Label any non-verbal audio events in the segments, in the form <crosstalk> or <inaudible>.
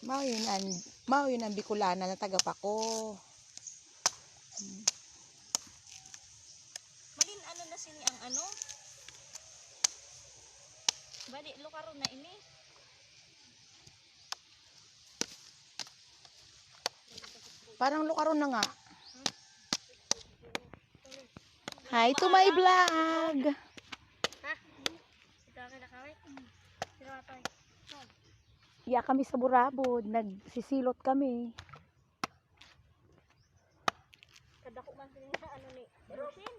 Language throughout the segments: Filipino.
Mao yun ang, mao yun ang Bicolana na taga Pako. Malin ano na sini ang ano? Bali lokaro na ini. Parang lukaron na nga. Hi to my vlog. Ito ka na kaway. Sino pa Iya kami sa Burabod. Nagsisilot kami. Kadako man sini na ano ni. Rosin.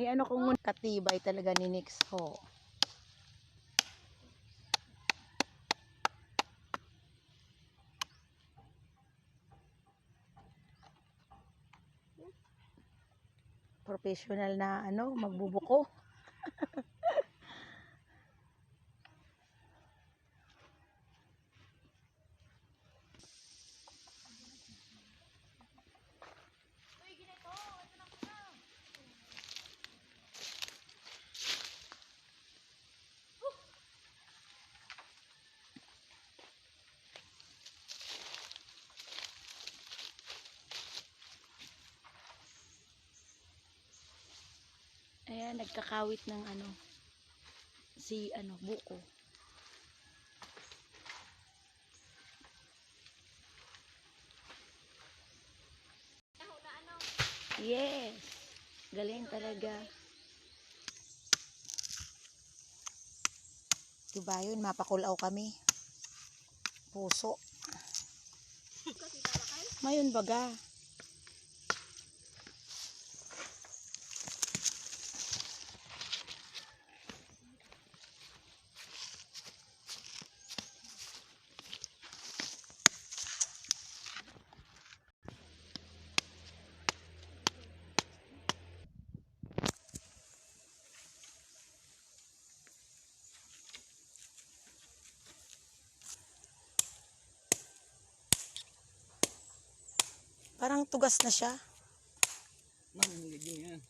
Eh ano kung katibay talaga ni Nix ho. Professional na ano, magbubuko. <laughs> Ayan, nagkakawit ng ano, si ano, buko. Yes. Galing talaga. Diba yun, mapakulaw kami. Puso. Mayon baga. Parang tugas na siya. Ma'am, hindi din yan.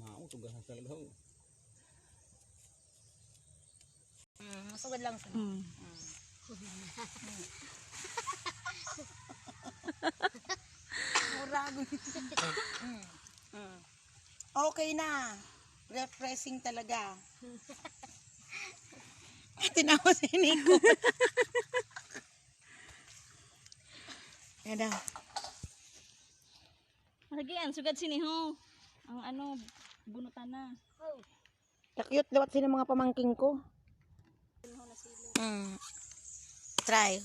Mao, tugasan talaga ho. Mm, masugad lang sa. Mm. Murago. Mm. <laughs> Okay na. Refreshing talaga. <laughs> Tinawa si Nico. <laughs> Yan daw. Lagi ang sugad sini ho. Ang ano bunutan na. Kakyut lawat sila mga pamangking ko. Mm. Try.